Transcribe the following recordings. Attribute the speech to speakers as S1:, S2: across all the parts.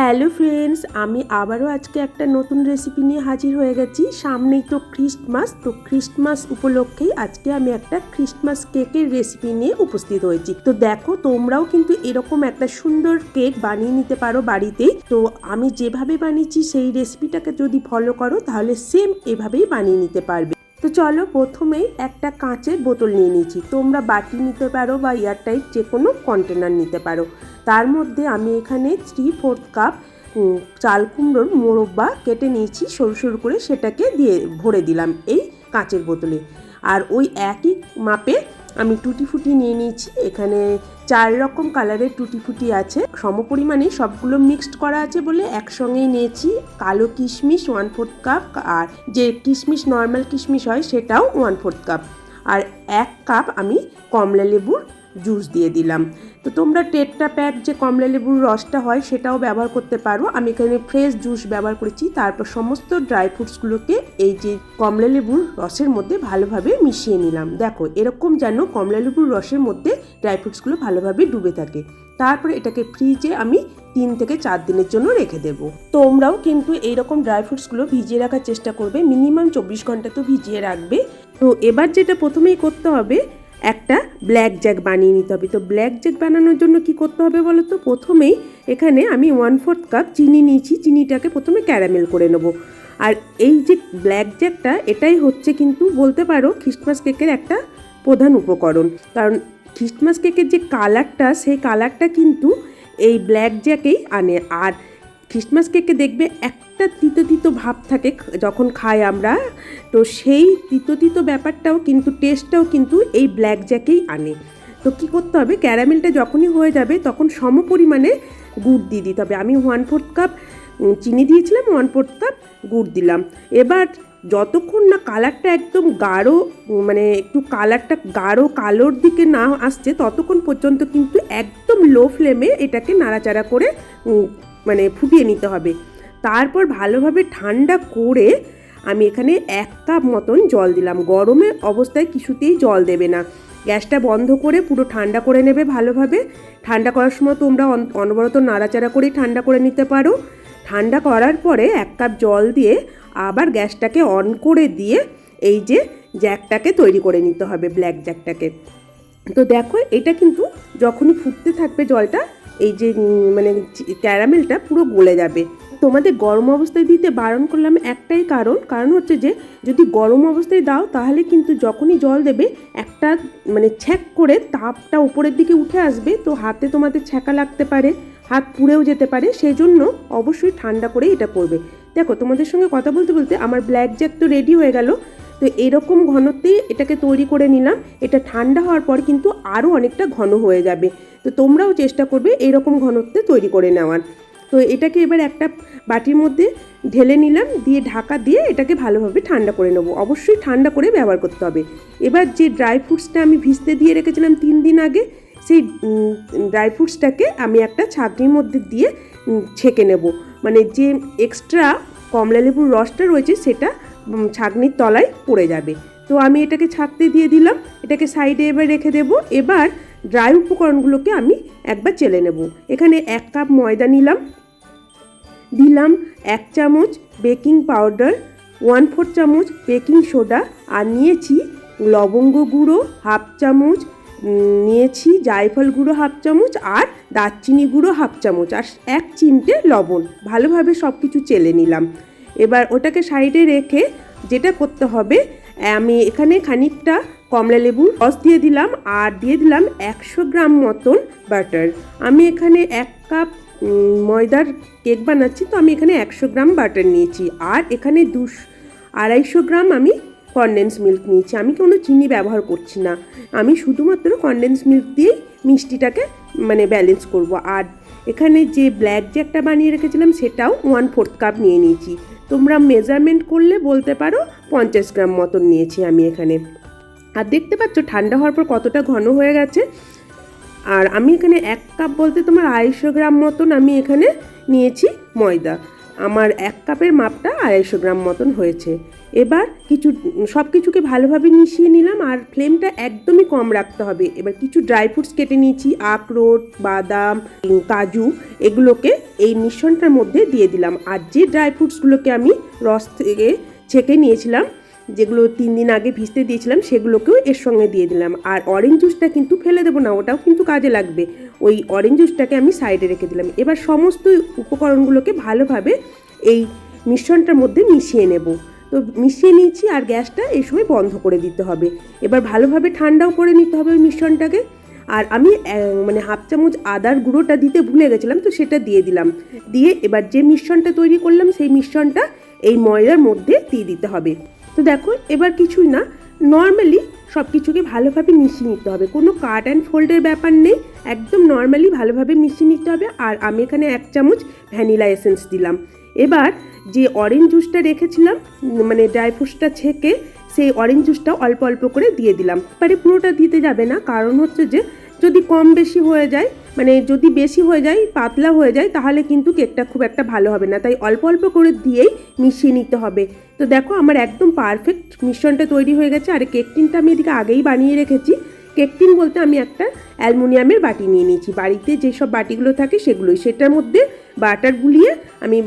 S1: Hello friends, আমি আবারও আজকে একটা নতুন রেসিপি নিয়ে হাজির হয়ে গেছি। সামনেই তো খ্রিস্টমাস তো খ্রিস্টমাস উপলক্ষেই আজকে আমি একটা খ্রিস্টমাস কেকের রেসিপি নিয়ে উপস্থিত হয়েছি। তো দেখো, তোমরাও কিন্তু এরকম একটা সুন্দর কেক বানিয়ে নিতে পারো বাড়িতেই তো আমি যেভাবে বানিয়েছি, সেই রেসিপিটাকে যদি ফলো করো, তাহলে সেম এভাবেই বানিয়ে নিতে পারবে। তো চলো প্রথমেই একটা কাঁচের বোতল নিয়ে নিয়েছি। তোমরা বাটি নিতে পারো বা এয়ারটাইট যে কোনো কন্টেনার নিতে পারো। তার মধ্যে আমি এখানে থ্রি ফোর্থ কাপ চাল কুমড়োর মোরব্বা কেটে নিয়েছি, সরু সরু করে সেটাকে দিয়ে ভরে দিলাম এই কাঁচের বোতলে। আর ওই একই মাপে আমি টুটি ফুটি নিয়ে নিয়েছি। এখানে চার রকম কালারের টুটি ফুটি আছে। সমপরিমাণে সবগুলো মিক্সড করা আছে বলে একসঙ্গেই নিয়েছি। কালো কিশমিশ ওয়ান ফোর্থ কাপ আর যে কিশমিশ, নর্মাল কিশমিশ হয় সেটাও ওয়ান ফোর্থ কাপ। আর এক কাপ আমি কমলা লেবুর জুস দিয়ে দিলাম। তো তোমরা টেট্টা প্যাক যে কমলা লেবুর রসটা হয় সেটাও ব্যবহার করতে পারো। আমি এখানে ফ্রেশ জুস ব্যবহার করেছি। তারপর সমস্ত ড্রাই ফ্রুটসগুলোকে এই যে কমলা লেবুর রসের মধ্যে ভালোভাবে মিশিয়ে নিলাম। দেখো, এরকম যেন কমলা লেবুর রসের মধ্যে ড্রাই ফ্রুটসগুলো ভালোভাবে ডুবে থাকে। তারপরে এটাকে ফ্রিজে আমি তিন থেকে চার দিনের জন্য রেখে দেবো। তোমরাও কিন্তু এইরকম ড্রাই ফ্রুটসগুলো ভিজিয়ে রাখার চেষ্টা করবে। মিনিমাম চব্বিশ ঘণ্টা তো ভিজিয়ে রাখবে। তো এবার যেটা প্রথমেই করতে হবে একটা ব্ল্যাক জ্যাক বানিয়ে নিতে হবে। তো ব্ল্যাক জ্যাক বানানোর জন্য কি করতে হবে বলো তো প্রথমেই এখানে আমি ওয়ান ফোর্থ কাপ চিনি নিয়েছি। চিনিটাকে প্রথমে ক্যারামেল করে নেব। আর এই যে ব্ল্যাক জ্যাকটা এটাই হচ্ছে কিন্তু বলতে পারো খ্রিস্টমাস কেকের একটা প্রধান উপকরণ। কারণ খ্রিস্টমাস কেকের যে কালারটা সেই কালারটা কিন্তু এই ব্ল্যাক জ্যাকেই আনে। আর খ্রিস্টমাস কেকে দেখবে একটা তিতো তিতো ভাব থাকে যখন খাই আমরা। তো সেই তিতো তিতো ব্যাপারটাও কিন্তু টেস্টটাও কিন্তু এই ব্ল্যাক জ্যাকেই আনে। তো কী করতে হবে? ক্যারামেলটা যখনই হয়ে যাবে তখন সম পরিমাণে গুড় দিয়ে দিতে হবে। আমি ওয়ান ফোর্থ কাপ চিনি দিয়েছিলাম ওয়ান ফোর্থ কাপ গুড় দিলাম। এবার যতক্ষণ না কালারটা একদম গাঢ় মানে একটু কালারটা গাঢ় কালোর দিকে না আসছে, ততক্ষণ পর্যন্ত কিন্তু একদম লো ফ্লেমে এটাকে নাড়াচাড়া করে মানে ফুটিয়ে নিতে হবে। তারপর ভালোভাবে ঠান্ডা করে আমি এখানে এক কাপ মতন জল দিলাম। গরমে অবস্থায় কিছুতেই জল দেবে না। গ্যাসটা বন্ধ করে পুরো ঠান্ডা করে নেবে ভালোভাবে। ঠান্ডা করার সময় তোমরা অনবরত নাড়াচাড়া করেই ঠান্ডা করে নিতে পারো। ঠান্ডা করার পরে এক কাপ জল দিয়ে আবার গ্যাসটাকে অন করে দিয়ে এই যে জ্যাকটাকে তৈরি করে নিতে হবে, ব্ল্যাক জ্যাকটাকে। তো দেখো এটা কিন্তু যখনই ফুটতে থাকবে জলটা এই যে মানে ক্যারামেলটা পুরো গলে যাবে। তোমাদের গরম অবস্থায় দিতে বারণ করলাম একটাই কারণ কারণ হচ্ছে যে, যদি গরম অবস্থায় দাও তাহলে কিন্তু যখনই জল দেবে, একটা মানে ছ্যাক করে তাপটা উপরের দিকে উঠে আসবে, তো হাতে তোমাদের ছ্যাঁকা লাগতে পারে, হাত পুড়েও যেতে পারে সেই জন্য অবশ্যই ঠান্ডা করে এটা করবে। দেখো, তোমাদের সঙ্গে কথা বলতে বলতে আমার ব্ল্যাক জ্যাক তো রেডি হয়ে গেল। তো এরকম ঘনত্বেই এটাকে তৈরি করে নিলাম। এটা ঠান্ডা হওয়ার পর কিন্তু আরও অনেকটা ঘন হয়ে যাবে। তো তোমরাও চেষ্টা করবে এরকম ঘনত্বে তৈরি করে নেওয়ার। তো এটাকে এবার একটা বাটির মধ্যে ঢেলে নিলাম, দিয়ে ঢাকা দিয়ে এটাকে ভালোভাবে ঠান্ডা করে নেব। অবশ্যই ঠান্ডা করে ব্যবহার করতে হবে। এবার যে ড্রাই ফ্রুটসটা আমি ভিজতে দিয়ে রেখেছিলাম তিন দিন আগে, সেই ড্রাই ফ্রুটসটাকে আমি একটা ছাঁকনির মধ্যে দিয়ে ছেঁকে নেব। মানে যে এক্সট্রা কমলা লেবুর রসটা রয়েছে সেটা ছাঁকনির তলায় পড়ে যাবে। তো আমি এটাকে ছাঁকতে দিয়ে দিলাম, এটাকে সাইডে এবার রেখে দেবো। এবার ড্রাই উপকরণগুলোকে আমি একবার চেলে নেব। এখানে এক কাপ ময়দা নিলাম, দিলাম এক চামচ বেকিং পাউডার, ওয়ান ফোর চামচ বেকিং সোডা, আর নিয়েছি লবঙ্গ গুঁড়ো হাফ চামচ নিয়েছি জায়ফল গুঁড়ো হাফ চামচ, আর দারচিনি গুঁড়ো হাফ চামচ, আর এক চিমটে লবণ। ভালোভাবে সব কিছু চেলে নিলাম। এবার ওটাকে সাইডে রেখে যেটা করতে হবে, আমি এখানে খানিকটা কমলা লেবুর রস দিয়ে দিলাম আর দিয়ে দিলাম একশো গ্রাম মতন বাটার। আমি এখানে এক কাপ ময়দার কেক বানাচ্ছি, তো আমি এখানে একশো গ্রাম বাটার নিয়েছি আর এখানে দুশো, আড়াইশো গ্রাম আমি কনডেন্স মিল্ক নিয়েছি। আমি কোনো চিনি ব্যবহার করছি না। আমি শুধুমাত্র কনডেন্স মিল্ক দিয়েই মিষ্টিটাকে মানে ব্যালেন্স করব। আর এখানে যে ব্ল্যাক জ্যাকটা বানিয়ে রেখেছিলাম, সেটাও ওয়ান ফোর্থ কাপ নিয়ে নিয়েছি। তোমরা মেজারমেন্ট করলে বলতে পারো, পঞ্চাশ গ্রাম মতন নিয়েছি আমি এখানে। আর দেখতে পাচ্ছ, ঠান্ডা হওয়ার পর কতটা ঘন হয়ে গেছে। আর আমি এখানে এক কাপ বলতে তোমার আড়াইশো গ্রাম মতন আমি এখানে নিয়েছি ময়দা। আমার এক কাপের মাপটা আড়াইশো গ্রাম মতন হয়েছে। এবার কিছু, সব কিছুকে ভালোভাবে মিশিয়ে নিলাম আর ফ্লেমটা একদমই কম রাখতে হবে। এবার কিছু ড্রাই ফ্রুটস কেটে নিয়েছি, আখরোট, বাদাম, কাজু, এগুলোকে এই মিশ্রণটার মধ্যে দিয়ে দিলাম। আর যে ড্রাই ফ্রুটসগুলোকে আমি রস থেকে ছেঁকে নিয়েছিলাম যেগুলো তিন দিন আগে ভিজতে দিয়েছিলাম, সেগুলোকেও এর সঙ্গে দিয়ে দিলাম। আর অরেঞ্জ জুসটা কিন্তু ফেলে দেবো না, ওটাও কিন্তু কাজে লাগবে। ওই অরেঞ্জ জুসটাকে আমি সাইডে রেখে দিলাম। এবার সমস্ত উপকরণগুলোকে ভালোভাবে এই মিশ্রণটার মধ্যে মিশিয়ে নেব। তো মিশিয়ে নিয়েছি আর গ্যাসটা এই সময় বন্ধ করে দিতে হবে। এবার ভালোভাবে ঠান্ডাও করে নিতে হবে ওই মিশ্রণটাকে। আর আমি মানে হাফ চামচ আদার গুঁড়োটা দিতে ভুলে গেছিলাম, তো সেটা দিয়ে দিলাম। দিয়ে এবার যে মিশ্রণটা তৈরি করলাম, সেই মিশ্রণটা এই ময়দার মধ্যে দিয়ে দিতে হবে। তো দেখো, এবার কিছুই না নর্মালি সব কিছুকে ভালোভাবে মিশিয়ে নিতে হবে। কোনো কাট অ্যান্ড ফোল্ডের ব্যাপার নেই, একদম নর্মালি ভালোভাবে মিশিয়ে নিতে হবে। আর আমি এখানে এক চামচ ভ্যানিলা এসেন্স দিলাম। এবার যে অরেঞ্জ জুসটা রেখেছিলাম মানে ড্রাই ফ্রুটসটা ছেঁকে সেই অরেঞ্জ জুসটা অল্প অল্প করে দিয়ে দিলাম। এবারে পুরোটা দিতে যাবে না, কারণ হচ্ছে যে যদি কম বেশি হয়ে যায় মানে যদি বেশি হয়ে যায়, পাতলা হয়ে যায়, তাহলে কিন্তু কেকটা খুব একটা ভালো হবে না। তাই অল্প অল্প করে দিয়েই মিশিয়ে নিতে হবে। তো দেখো আমার একদম পারফেক্ট মিশ্রণটা তৈরি হয়ে গেছে। আর কেক টিনটা আমি এদিকে আগেই বানিয়ে রেখেছি। কেক টিন বলতে আমি একটা অ্যালুমিনিয়ামের বাটি নিয়ে নিয়েছি। বাড়িতে যেসব বাটিগুলো থাকে সেগুলোই। সেটার মধ্যে বাটার গুলিয়ে আমি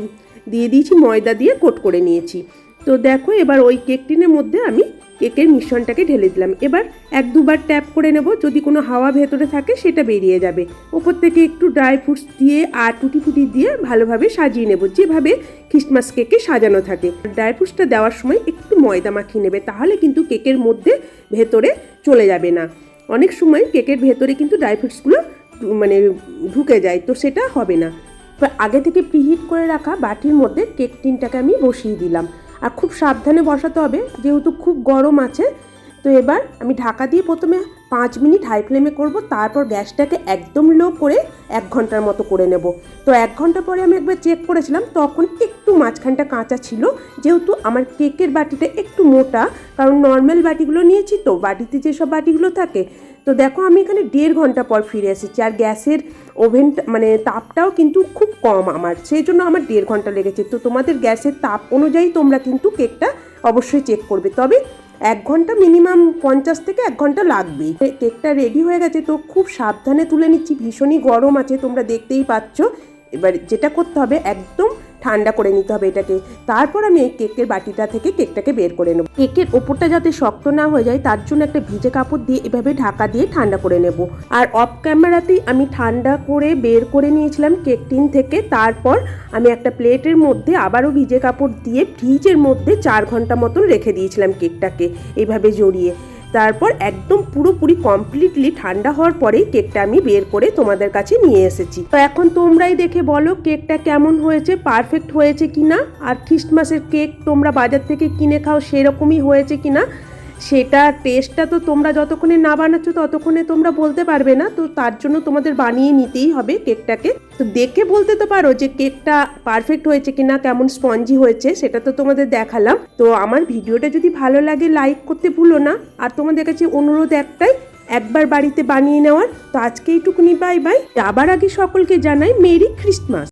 S1: দিয়ে দিয়েছি, ময়দা দিয়ে কোট করে নিয়েছি। তো দেখো এবার ওই কেক টিনের মধ্যে আমি কেকের মিশ্রণটাকে ঢেলে দিলাম। এবার এক দুবার ট্যাপ করে নেব। যদি কোনো হাওয়া ভেতরে থাকে সেটা বেরিয়ে যাবে। ওপর থেকে একটু ড্রাই ফ্রুটস দিয়ে আর টুটি ফুটি দিয়ে ভালোভাবে সাজিয়ে নেব। যেভাবে খ্রিসমাস কেকে সাজানো থাকে। ড্রাই ফ্রুটসটা দেওয়ার সময় একটু ময়দা মাখিয়ে নেবে। তাহলে কিন্তু কেকের মধ্যে ভেতরে চলে যাবে না। অনেক সময় কেকের ভেতরে কিন্তু ড্রাই ফ্রুটসগুলো মানে ঢুকে যায়। তো সেটা হবে না। আগে থেকে প্রিহিট করে রাখা বাটির মধ্যে কেক টিনটাকে আমি বসিয়ে দিলাম। আর খুব সাবধানে বসাতে হবে, যেহেতু খুব গরম আছে। তো এবার আমি ঢাকা দিয়ে প্রথমে পাঁচ মিনিট হাই ফ্লেমে করব, তারপর গ্যাসটাকে একদম লো করে এক ঘণ্টার মতো করে নেব। তো এক ঘণ্টা পরে আমি একবার চেক করেছিলাম, তখন একটু মাঝখানটা কাঁচা ছিল, যেহেতু আমার কেকের বাটিটা একটু মোটা, কারণ নর্মাল বাটিগুলো নিয়েছি তো, বাটিতে যেসব বাটিগুলো থাকে তো দেখো আমি এখানে দেড় ঘণ্টা পর ফিরে এসেছি আর গ্যাসের ওভেনটা মানে তাপটাও কিন্তু খুব কম আমার। সেই জন্য আমার দেড় ঘণ্টা লেগেছে। তো তোমাদের গ্যাসের তাপ অনুযায়ী তোমরা কিন্তু কেকটা অবশ্যই চেক করবে। তবে এক ঘণ্টা মিনিমাম পঞ্চাশ থেকে এক ঘণ্টা লাগবেই। এ- কেকটা রেডি হয়ে গেছে তো খুব সাবধানে তুলে নিচ্ছি। ভীষণই গরম আছে, তোমরা দেখতেই পাচ্ছ। এবার যেটা করতে হবে, একদম ঠান্ডা করে নিতে হবে এটাকে। তারপর আমি এই কেকের বাটিটা থেকে কেকটাকে বের করে নেব। কেকের ওপরটা যাতে শক্ত না হয়ে যায়, তার জন্য একটা ভিজে কাপড় দিয়ে এভাবে ঢাকা দিয়ে ঠান্ডা করে নেব। আর অফ ক্যামেরাতেই আমি ঠান্ডা করে বের করে নিয়েছিলাম কেক টিন থেকে। তারপর আমি একটা প্লেটের মধ্যে আবারও ভিজে কাপড় দিয়ে ফ্রিজের মধ্যে চার ঘণ্টা মতন রেখে দিয়েছিলাম কেকটাকে এভাবে জড়িয়ে। তারপর একদম পুরোপুরি কমপ্লিটলি ঠান্ডা হওয়ার পরেই কেকটা আমি বের করে তোমাদের কাছে নিয়ে এসেছি। তো এখন তোমরাই দেখে বলো কেকটা কেমন হয়েছে পারফেক্ট হয়েছে কিনা? আর খ্রিস্টমাসের কেক তোমরা বাজার থেকে কিনে খাও, সেরকমই হয়েছে কিনা? সেটা টেস্টটা তো তোমরা যতক্ষণে না বানাচ্ছ ততক্ষণে তোমরা বলতে পারবে না। তো তার জন্য তোমাদের বানিয়ে নিতেই হবে কেকটাকে তো দেখে বলতে তো পারো যে কেকটা পারফেক্ট হয়েছে কিনা, কেমন স্পঞ্জি হয়েছে, সেটা তো তোমাদের দেখালাম। তো আমার ভিডিওটা যদি ভালো লাগে লাইক করতে ভুলো না। আর তোমাদের কাছে অনুরোধ একটাই, একবার বাড়িতে বানিয়ে নেওয়ার। তো আজকে এইটুকুনি বাই বাই আবার আগে সকলকে জানাই মেরি ক্রিসমাস